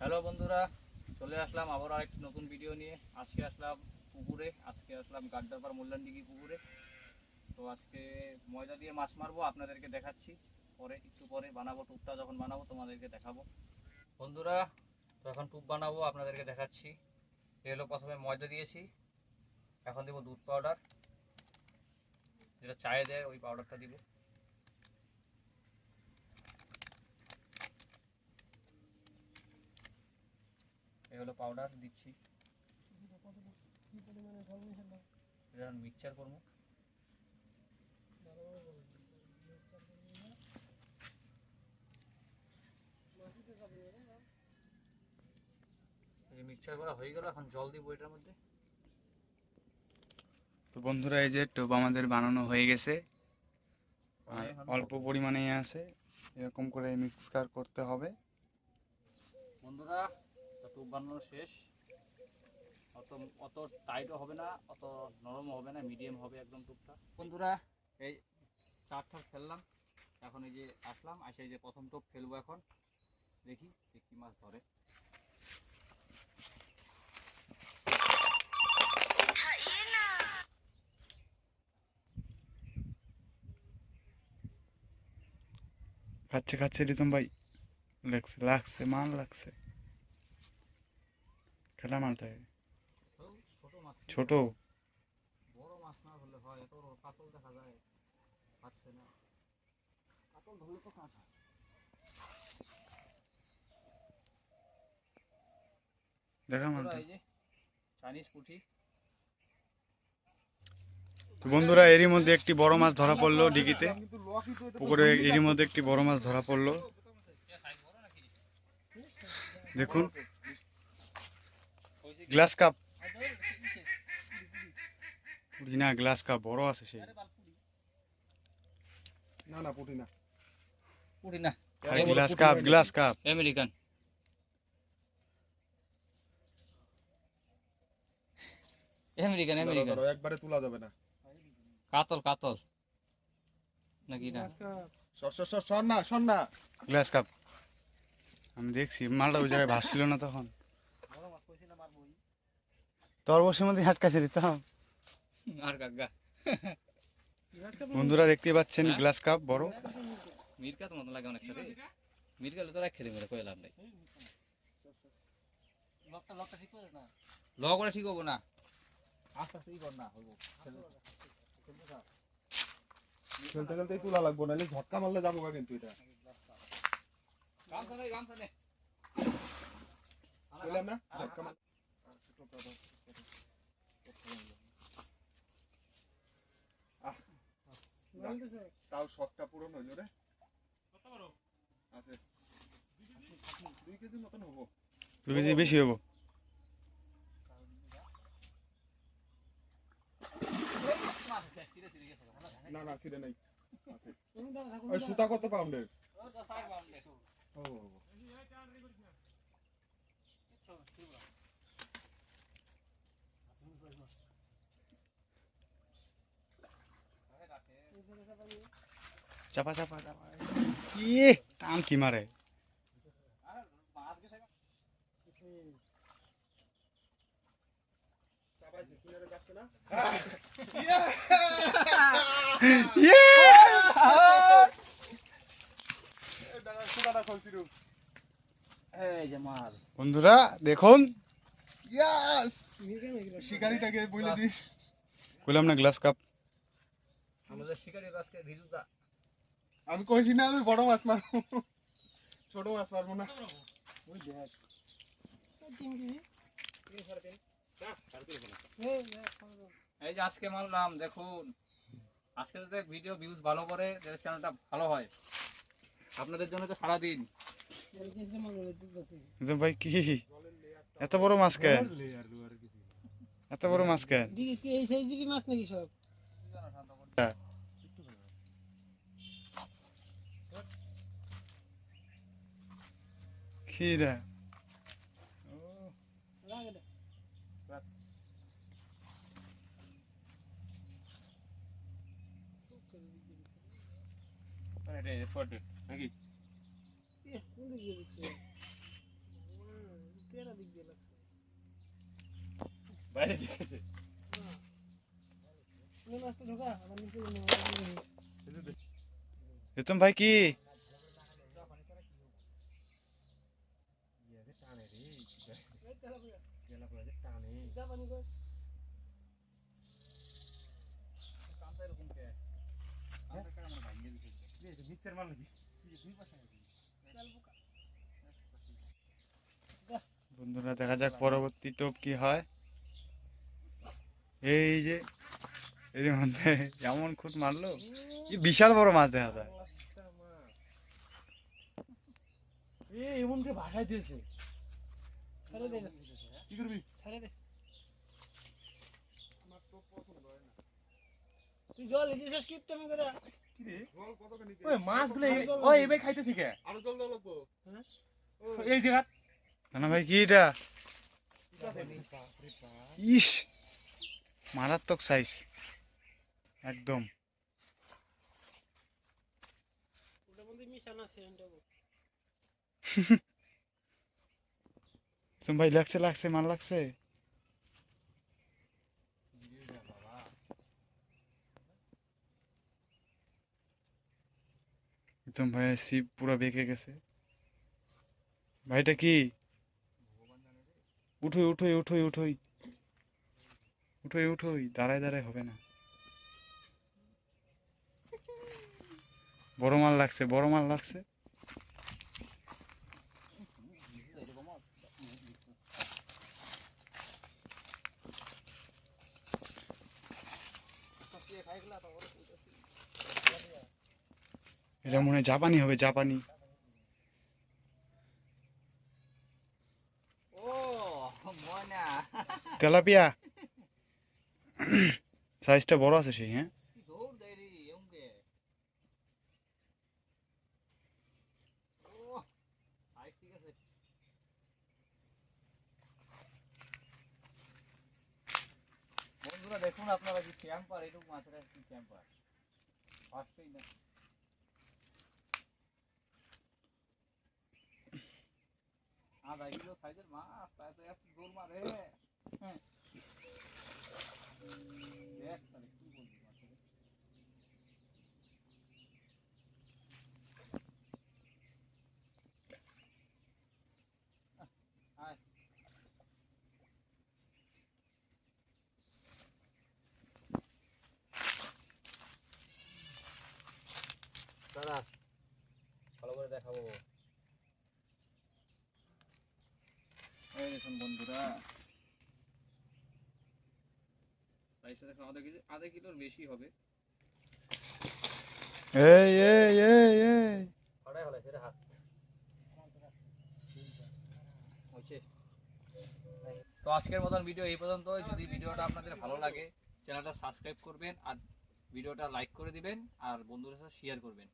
Hello বন্ধুরা। চলে আসলাম আবার আরেকটি নতুন ভিডিও নিয়ে। আজকে আসলাম পুকুরে। আজকে আসলাম গাড্ডারপাড় মূল্যানডিগি পুকুরে। তো আজকে ময়দা দিয়ে মাছ মারবো, আপনাদেরকে দেখাচ্ছি। পরে, একটু পরে বানাবো, টুপটা যখন বানাবো, তোমাদেরকে দেখাবো। বন্ধুরা, তো এখন টুপ বানাবো, আপনাদেরকে দেখাচ্ছি। এ প্রথমে ময়দা দিয়েছি। এখন দেবো দুধ পাউডার যেটা চায়ে দেয়, ওই পাউডারটা দিব। পাউডার দিচ্ছি। এটা মিক্সচার করব। এই মিক্সচার করা হয়ে গেল এখন জল দিব এটার মধ্যে। তো বন্ধুরা এই যে টোপ আমাদের বানানো হয়ে গেছে। আর অল্প পরিমাণে আছে। এরকম করে মিক্সকার করতে হবে। বন্ধুরা টুপ বানানো শেষ। অত অত টাইটও হবে না অত নরমও হবে না মিডিয়াম হবে একদম টুপটা বন্ধুরা এই চার ঠার ফেললাম। এখন এই যে আসলাম আসে এই যে প্রথম টোপ ফেলব এখন। দেখি যে কি মাছ ধরে। খাচ্ছে খাচ্ছে রিতম ভাই। লাগছে লাগছে মান লাগছে। খেলা ছোট বড় মাছ না হয় এত কাতল দেখা যায় পাচ্ছে না। কাতল ধরলে তো কাঁচা। দেখা বন্ধুরা, মালটা এই যে চাইনিজ পুঁটি তো বন্ধুরা এরই মধ্যে একটি বড় মাছ ধরা পড়ল ডিগিতে। পুকুরে এরই মধ্যে একটি বড় মাছ ধরা পড়ল। দেখুন। Glass cup. পুরি না গ্লাস কাপ বড় আছে সেই না না পুটি না glass carp glass carp. American. American American. ধরো, একবারে তোলা যাবে না। কাতল কাতল। নাকি না? সর সর সর সর না সর না। Glass carp. আমি দেখছি মালটা ওই জায়গায় ভাসছিল না তখন। তোর বসের মধ্যে হাটকাছে দিতাম আর কাকা। বন্ধুরা দেখতে পাচ্ছেন গ্লাস কাপ বড়। মিরকা তো মতো লাগে অনেকটা রে। মিরকা তো রাখে দেবে কই লাভ নাই। ল করে ঠিক হব না। আস্তে আস্তে ই কর না হব। খেলতে খেলতেই তোলা লাগবো নাহলে ঝটকা মারলে যাব কিন্তু এটা। গামছা নেই গামছা নেই। না? ঝটকা মার আহ, যাক, তাও শখটা পূরণ হইল রে। আছে। দুই কেজি মতন হব। কেজি বেশি হব। না না ছিঁড়ে নাই। আছে। ওই সুতা কত পাউন্ডের ও। চাপা চাপা চাপা। কি? টান কি মারে? বন্ধুরা দেখুন। ইয়াস শিকারিটাকে বলে দিস। কইলাম না গ্লাস কাপ আমাদের শিকারি আজকে ভিজুদা আমি কইছি না আমি বড় মাছ মারবো। ছোট মাছ মারবো না। ওই দেখ। এই যে আজকে মারলাম দেখুন। আজকে যাতে ভিডিও ভিউজ ভালো করে যাতে চ্যানেলটা ভালো হয়। আপনাদের জন্য তো সারাদিন। ভাই কি? এত বড় মাছ কেন? এত বড় মাছ কি এই সাইজ দিকে মাছ নাকি সব? কি রে লাগে না। নাকি এ, কোন দিক দিয়ে দিচ্ছে হুম, তেরা দিক দিয়ে লাগছে বাইরে দেখেছে রিতম ভাই কি? বন্ধুরা দেখা যাক পরবর্তী টোপ কি হয়। এই যে এর মধ্যে এমন খুঁত মারলো। কি বিশাল বড় মাছ দেখা যায়। এ এমন করে ভাষায় দিয়েছে। ছেড়ে দে। কি করবি? ছেড়ে দে। তুই জল দিছিস স্কিপ টাইম করে? কি রে জল কতখানি ওই মাছগুলো ওই লাগবে। খাইতেছি কে? আরও জল দাও লাগবো। হ্যাঁ? এই জায়গা না ভাই কি এটা? ইস মারাত্মক সাইজ একদম। ভাই লাগছে লাগছে মার লাগছে? একদম ভাই শিব পুরো বেঁকে গেছে। ভাইটা কি? উঠোই উঠোই উঠোই উঠোই। উঠোই উঠোই দাঁড়ায় দাঁড়ায় হবে না। বড় মাল লাগছে বড় মাল লাগছে। এটা মনে হয় জাপানি হবে জাপানি। ও তেলাপিয়া? সাইজটা বড় আছে সেই হ্যাঁ কি দৌড় দেয় রে এমকে ও আই ঠিক আছে বন্ধুরা দেখুন, আপনারা যে ক্যাম্পার এরকম মাছের কি ক্যাম্পার আসছেই না। আধা কিলো সাইজের মাছ তো এত দৌড় মারে। হ্যাঁ। দেখ দাদা ভালো করে দেখাবো। এই দেখুন বন্ধুরা। সাইজটা দেখুন আধা কেজি আধা কিলোর বেশি হবে। এই এই এই এই। হড়াই হলাই সেটা হাত। তো আজকের মতন ভিডিও এই পর্যন্ত। যদি ভিডিওটা আপনাদের ভালো লাগে চ্যানেলটা সাবস্ক্রাইব করবেন আর ভিডিওটা লাইক করে দিবেন আর বন্ধুদের সাথে শেয়ার করবেন।